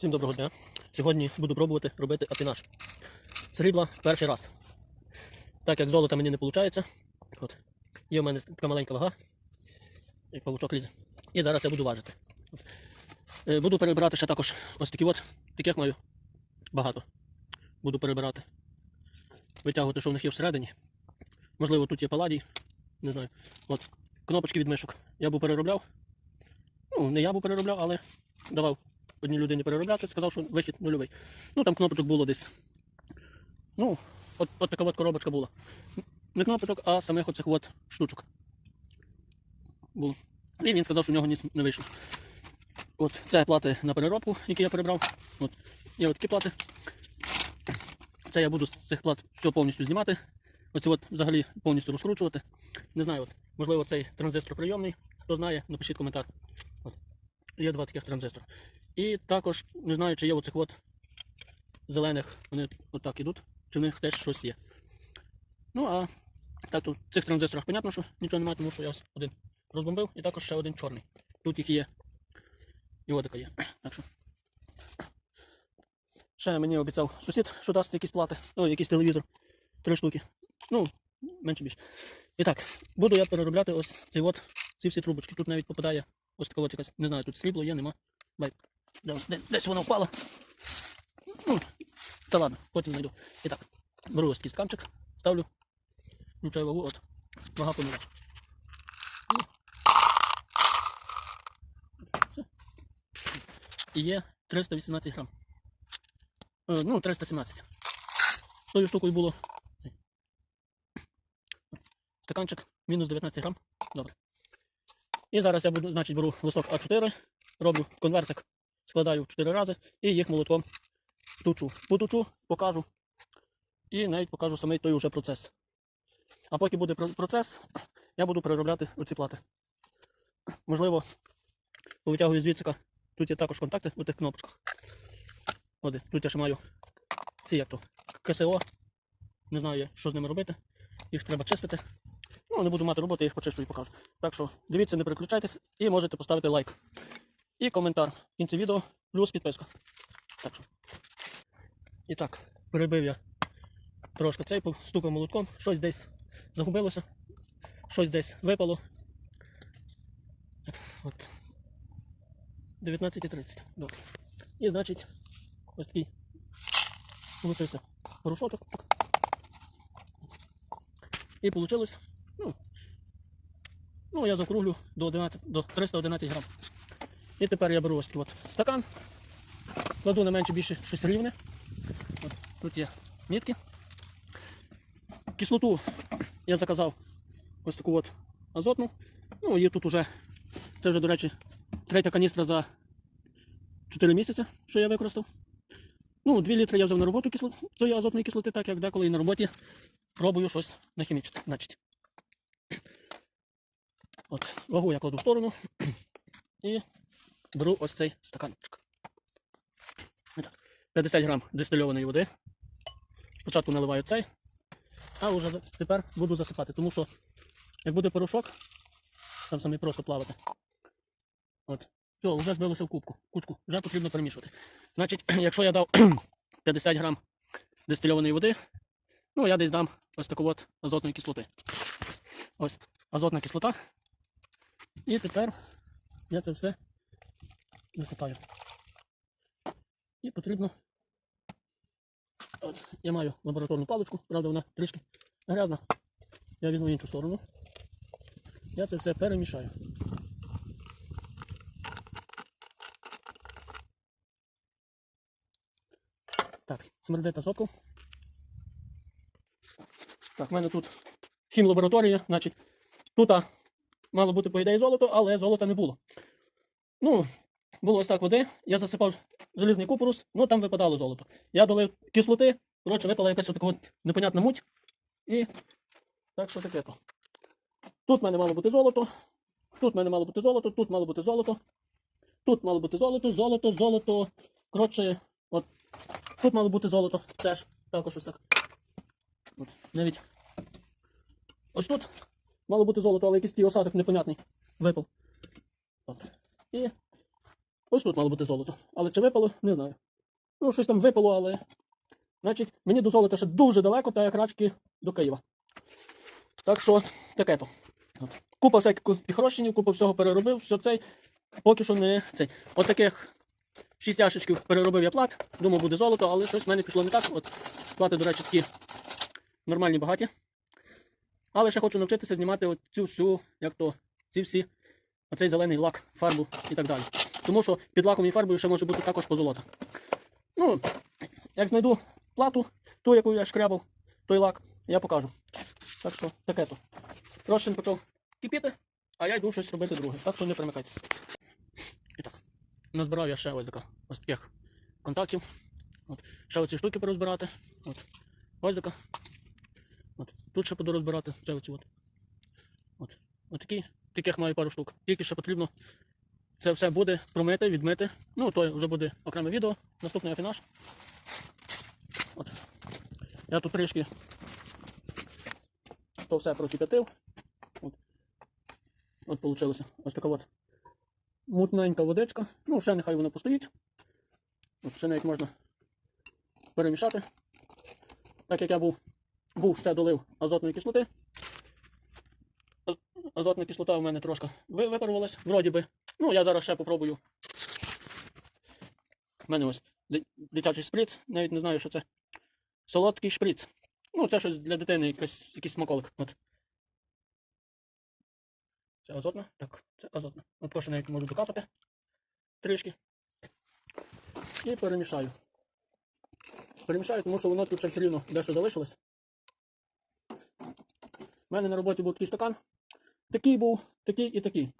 Всім доброго дня. Сьогодні буду пробувати робити апінаж. Срібла перший раз. Так як золота мені не виходить. От. Є в мене така маленька вага, як павучок лізе. І зараз я буду важити. От. Е, Буду перебирати ще також ось такі от, таких маю багато. Буду перебирати. Витягувати, що в них є всередині. Можливо, тут є паладій. Не знаю. От. Кнопочки від мишок. Я був переробляв. Ну, не я був переробляв, але давав одній людині переробляти, сказав, що вихід нульовий. Ну там кнопочок було десь. Ну, от, от така от коробочка була. Не кнопочок, а самих оцих от штучок. Було. І він сказав, що в нього ніц не вийшло. От це плати на переробку, які я перебрав. От. Є от такі плати. Це я буду з цих плат все повністю знімати. Оці от взагалі повністю розкручувати. Не знаю, от, можливо, цей транзистор прийомний. Хто знає, напишіть коментар. От. Є два таких транзистора. І також не знаю, чи є оцих от зелених, вони отак ідуть, чи в них теж щось є. Ну а так тут в цих транзисторах, понятно, що нічого немає, тому що я ось один розбомбив і також ще один чорний. Тут їх є. І от така є. Так що. Ще мені обіцяв сусід, що дасть якісь плати, ну, якийсь телевізор. Три штуки. Ну, менше більше. І так, буду я переробляти ось ці от, ці всі трубочки. Тут навіть попадає ось така от якась, не знаю, тут срібло є, нема. Бай. Де, де- десь воно впало. Ну, та ладно, потім знайду. І так, беру ось такий ставлю, включаю вагу, от, вага поміла. І... Є 318 грам. Е, ну, 317. З тою штукою було стаканчик, мінус 19 грам. Добре. І зараз я буду, значить, беру листок А4, роблю конвертик, складаю 4 рази і їх молотком тучу. Потучу, покажу. І навіть покажу самий той уже процес. А поки буде процес, я буду переробляти оці плати. Можливо, повитягую звідсика. Тут є також контакти у тих кнопочках. От, тут я ще маю ці як то КСО. Не знаю, що з ними робити. Їх треба чистити. Ну, не буду мати роботи, їх почищу і покажу. Так що дивіться, не переключайтесь і можете поставити лайк. І коментар в кінці відео, плюс підписка. Так що. І так, перебив я трошки цей, стукав молотком, щось десь загубилося, щось десь випало. От. 19.30. Добре. І значить, ось такий получився порошочок. І вийшло, ну, ну, я закруглю до, 11, до 311 грам. І тепер я беру ось от стакан, кладу не менше більше щось рівне. От, тут є мітки. Кислоту я заказав ось таку от азотну. Ну, її тут уже, це вже, до речі, третя каністра за 4 місяці, що я використав. Ну, 2 літри я взяв на роботу кисло... цієї азотної кислоти, так як деколи і на роботі пробую щось нахімічити. Значить. От, вагу я кладу в сторону і беру ось цей стаканчик. Так, 50 грам дистильованої води. Спочатку наливаю цей, а вже тепер буду засипати, тому що як буде порошок, там самі просто плавати. От. Все, вже збилося в кубку. Кучку. Вже потрібно перемішувати. Значить, якщо я дав 50 грам дистильованої води, ну я десь дам ось таку от азотної кислоти. Ось азотна кислота. І тепер я це все висипаю. І потрібно. От, я маю лабораторну паличку, правда, вона трішки грязна. Я візьму іншу сторону. Я це все перемішаю. Так, смердить азотку. Так, в мене тут хімлабораторія, значить, тут мало бути, по ідеї, золото, але золота не було. Ну, було ось так води, я засипав желізний купорус, ну там випадало золото. Я долив кислоти, коротше, випала якась така непонятна муть. І так що таке то. Тут в мене мало бути золото, тут в мене мало бути золото, тут мало бути золото, тут мало бути золото, золото, золото. Коротше, от тут мало бути золото теж. Також ось так. От, навіть. Ось тут мало бути золото, але якийсь осадок непонятний. Випав. От. І Ось тут мало бути золото. Але чи випало, не знаю. Ну, щось там випало, але. Значить, мені до золота ще дуже далеко, та як рачки до Києва. Так що, таке то. Купа всяких підхрощенів, купа всього переробив, все цей. Поки що не цей. От таких шість ящичків переробив я плат. Думав, буде золото, але щось в мене пішло не так. От плати, до речі, такі нормальні багаті. Але ще хочу навчитися знімати от цю всю, як то, ці всі, оцей зелений лак, фарбу і так далі. Тому що під лаком і фарбою ще може бути також позолота. Ну, як знайду плату, ту, яку я шкрябав, той лак, я покажу. Так що таке то. Розчин почав кипіти, а я йду щось робити друге. Так що не перемикайтеся. І так. Назбирав я ще ось така, ось таких контактів. От. Ще оці штуки порозбирати. От. Ось така. От. Тут ще буду розбирати. Ще оці от. От. От такі. Таких маю пару штук. Тільки ще потрібно це все буде промити, відмити. Ну, то вже буде окреме відео. Наступний афінаж. От. Я тут трішки то все прокипятив. От. От вийшло. Ось така от мутненька водичка. Ну, ще нехай вона постоїть. От ще навіть можна перемішати. Так як я був, був ще долив азотної кислоти. Азотна кислота у мене трошки випарувалась, вроді би. Ну, я зараз ще попробую. У мене ось дитячий шприц, навіть не знаю, що це. Солодкий шприц. Ну, це щось для дитини, якась, якийсь смаколик. От. Це азотна? Так, це азотна. От прошу навіть можу докапати трішки. І перемішаю. Перемішаю, тому що воно тут все рівно дещо залишилось. У мене на роботі був такий стакан. Такий був, такий і такий.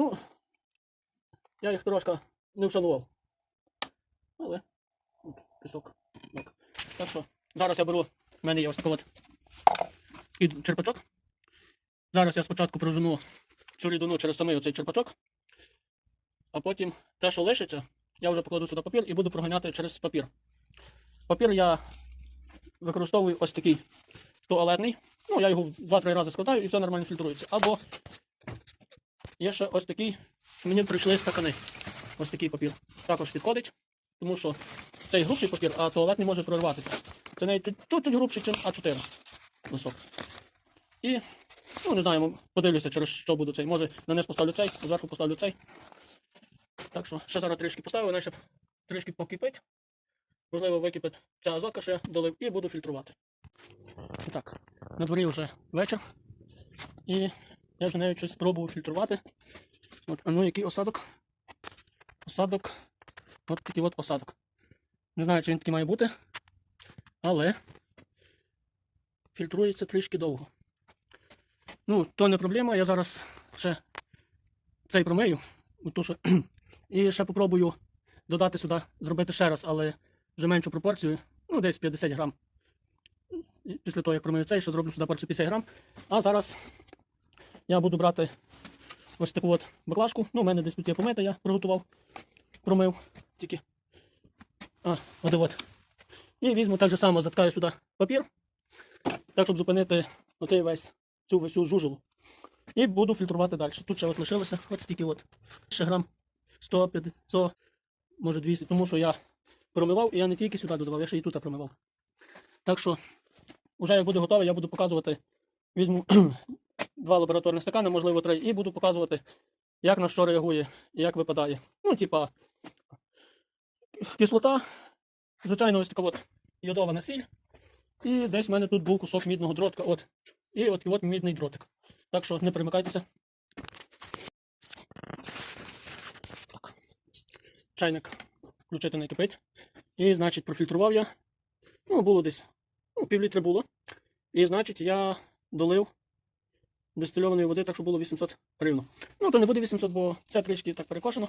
Ну, я їх трошки не вшанував. Але от, пісок. Так. так що, зараз я беру, в мене є ось такий от і черпачок. Зараз я спочатку прожену цю рідину через самий оцей черпачок, а потім те, що лишиться, я вже покладу сюди папір і буду проганяти через папір. Папір я використовую ось такий туалетний. Ну, я його 2-3 рази складаю і все нормально фільтрується. Або є ще ось такий, мені прийшли стакани. Ось такий папір. Також підходить, тому що цей грубший папір, а туалетний може прорватися. Це навіть чуть- чуть-чуть грубший, ніж А4 листок. І, ну не знаю, подивлюся, через що буду цей. Може на низ поставлю цей, зверху поставлю цей. Так що ще зараз трішки поставлю, вона трішки покипить. Можливо, википить ця азотка ще долив і буду фільтрувати. І так, на дворі вже вечір. І я вже навіть щось спробував фільтрувати. От, а ну який осадок? Осадок. От такий от осадок. Не знаю, чи він такий має бути, але фільтрується трішки довго. Ну, то не проблема, я зараз ще цей промию, що, і ще попробую додати сюди, зробити ще раз, але вже меншу пропорцію, ну десь 50 грам. Після того, як промию цей, ще зроблю сюди порцію 50 грам. А зараз я буду брати ось таку от баклажку. Ну, у мене десь тут є помита, я приготував, промив тільки. А, от от. І візьму так же само, заткаю сюди папір, так, щоб зупинити оцей весь цю всю жужелу. І буду фільтрувати далі. Тут ще от лишилося, от стільки от. Ще грам 150, 100, може 200, тому що я промивав, і я не тільки сюди додавав, я ще і тут промивав. Так що, вже як буде готове, я буду показувати, візьму два лабораторних стакани, можливо, три, і буду показувати, як на що реагує і як випадає. Ну, типа, кислота, звичайно, ось така от йодована сіль. І десь в мене тут був кусок мідного дротика. От. І от, от мідний дротик. Так що не примикайтеся. Так. Чайник включити не кипить. І, значить, профільтрував я. Ну, було десь ну, пів літри було. І, значить, я долив дистильованої води, так що було 800 гривень. Ну, то не буде 800, бо це трішки так перекошено.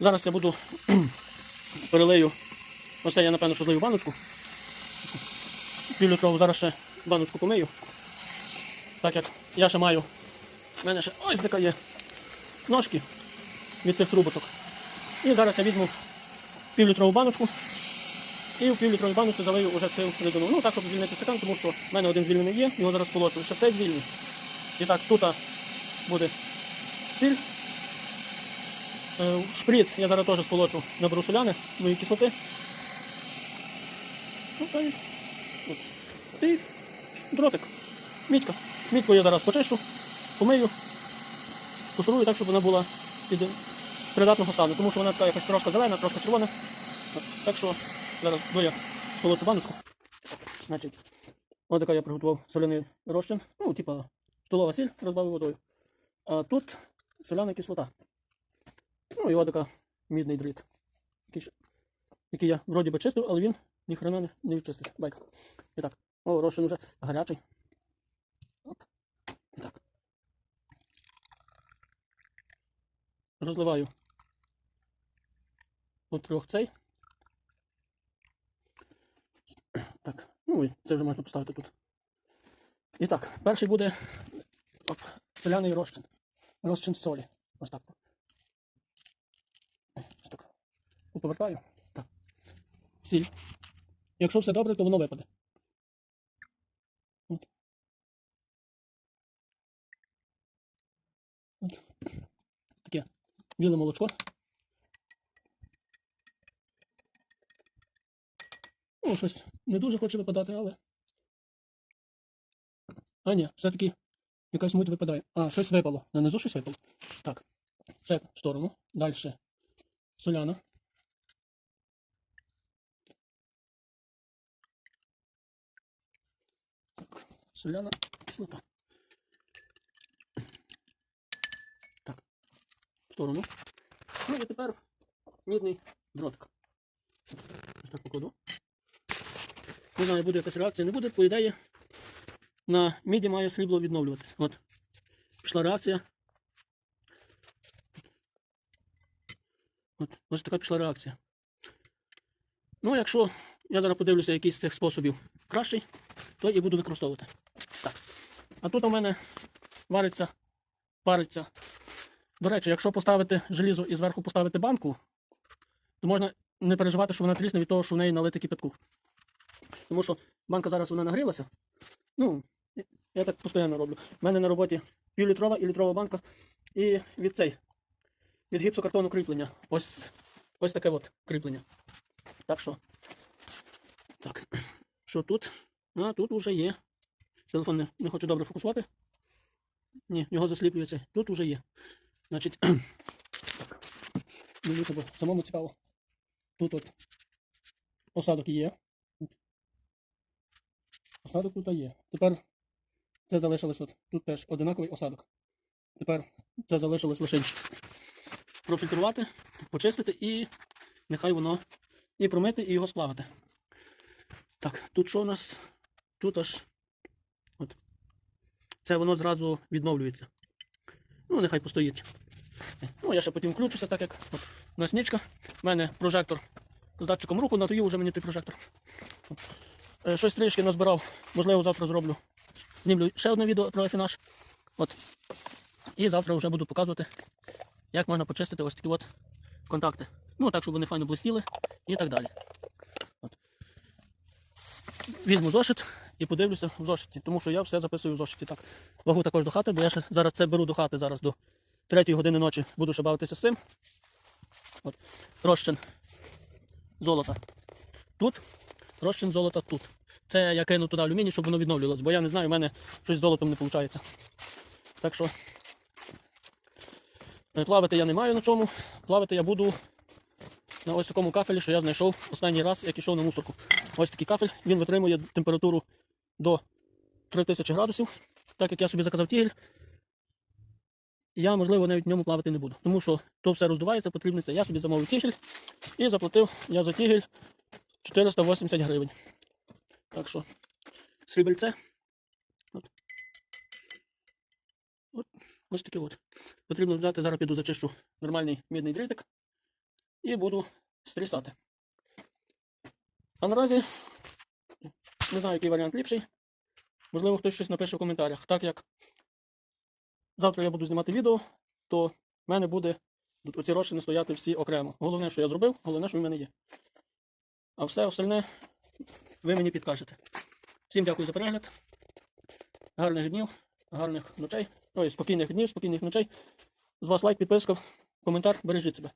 Зараз я буду перелию. Оце я, напевно, що злию баночку. Півлітрову зараз ще баночку помию. Так як я ще маю. У мене ще ось така є ножки від цих трубочок. І зараз я візьму півлітрову баночку. І в півлітровій баночці залию вже цю рідину. Ну так, щоб звільнити стакан, тому що в мене один звільнений є, його зараз полочу. Ще цей звільню. І так, тут буде сіль. Е, Шприц я зараз теж сполочу, наберу соляни, ну і кислоти. І дротик. Мідька. Мідьку я зараз почищу, помию, пошурую так, щоб вона була під придатного стану, тому що вона така якась трошки зелена, трошки червона. Так що зараз доя сполочу баночку. Значить, ось така я приготував соляний розчин. Ну, типа столова сіль розбавив водою. А тут соляна кислота. Ну ось така мідний дріт. Який, який я вроді би чистив, але він ніхрена не, не відчистився. Дай-ка. І так. О, розчин уже гарячий. Оп. І так. Розливаю. От трьох цей. Так, ну і це вже можна поставити тут. І так, перший буде соляний розчин. Розчин солі. Ось так. Ось так. Повертаю. Так. Сіль. Якщо все добре, то воно випаде. От. От. Таке біле молочко. Ну, щось не дуже хоче випадати, але. А, ні, все-таки якась муть випадає. А, щось випало. На низу щось випало. Так. Це в сторону. Далі. Соляна. Так, соляна кислота. Так. В сторону. Ну і тепер мідний дротик. Ось так покладу. Не знаю, буде якась реакція, не буде, по ідеї. На міді має срібло відновлюватися. От. Пішла реакція. От, ось така пішла реакція. Ну, якщо я зараз подивлюся, який з цих способів кращий, то і буду використовувати. Так. А тут у мене вариться, париться. До речі, якщо поставити желізо і зверху поставити банку, то можна не переживати, що вона трісне від того, що в неї налити кипятку. Тому що банка зараз вона нагрілася. Ну, я так постійно роблю. У мене на роботі півлітрова і літрова банка. І від цей, від гіпсокартону кріплення. Ось, ось таке от кріплення. Так що. Так. Що тут? А, тут вже є. Телефон не, не хоче добре фокусувати. Ні, його засліплює цей. Тут вже є. Значить. так. Мені бо самому цікаво. Тут от осадок є. Осадок тут є. Тепер це залишилось от. Тут теж одинаковий осадок. Тепер це залишилось лише профільтрувати, почистити і нехай воно і промити, і його сплавити. Так, тут що у нас? Тут аж от. Це воно зразу відновлюється. Ну, нехай постоїть. Ну, я ще потім включуся, так як от, наснічка. У мене прожектор з датчиком руху, надаю вже мені той прожектор. Е, Щось трішки назбирав, можливо, завтра зроблю. Знімлю ще одне відео про афінаж. От. І завтра вже буду показувати, як можна почистити ось такі от контакти. Ну, так, щоб вони файно блистіли і так далі. От. Візьму зошит і подивлюся в зошиті, тому що я все записую в зошиті. Так. Вагу також до хати, бо я ще зараз це беру до хати зараз до 3 години ночі буду ще бавитися з цим. От. Розчин золота тут, розчин золота тут. Це я кину туди алюміній, щоб воно відновлювалося, бо я не знаю, в мене щось з золотом не виходить. Так що е, плавати я не маю на чому. Плавати я буду на ось такому кафелі, що я знайшов останній раз, як ішов на мусорку. Ось такий кафель, він витримує температуру до 3000 градусів. Так як я собі заказав тігель, я, можливо, навіть в ньому плавати не буду. Тому що то все роздувається, потрібно це. Я собі замовив тігель і заплатив я за тігель 480 гривень. Так що, срібельце. От. От, ось таке от. Потрібно взяти, зараз піду зачищу нормальний мідний дрітик і буду стрісати. А наразі не знаю, який варіант ліпший. Можливо, хтось щось напише в коментарях. Так як завтра я буду знімати відео, то в мене буде оці розчини стояти всі окремо. Головне, що я зробив, головне, що в мене є. А все остальне ви мені підкажете. Всім дякую за перегляд. Гарних днів, гарних ночей. Ой, спокійних днів, спокійних ночей. З вас лайк, підписка, коментар, бережіть себе.